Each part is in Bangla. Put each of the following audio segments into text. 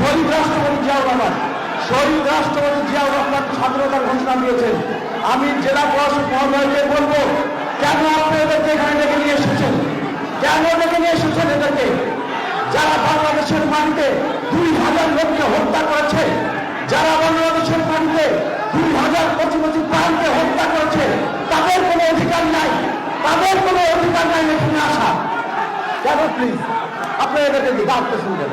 শহীদ রাষ্ট্রপতি জিয়াউর রহমান, শহীদ রাষ্ট্রপতি জিয়াউর রহমান স্বাধীনতার ঘোষণা দিয়েছেন। আমি জেলা প্রশাসক মহোদয়কে বলব, কেন আপনি এদেরকে এখানে ডেকে নিয়ে এসেছেন? কেন ডেকে নিয়ে এসেছেন এদেরকে? যারা বাংলাদেশের মাটিতে দুই হাজার লোককে হত্যা করেছে, যারা বাংলাদেশের মাটিতে দুই হাজার কচি কচি প্রাণকে হত্যা করেছে, তাদের কোনো অধিকার নাই, তাদের কোনো অধিকার নাই এখানে আসা। কেন প্লিজ আপনি এদেরকে করে শুনবেন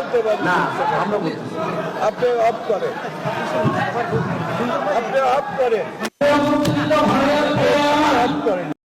বলতে পারি না আমরা বলতেছি আপনি অফ করেন। আপনি অফ করেন।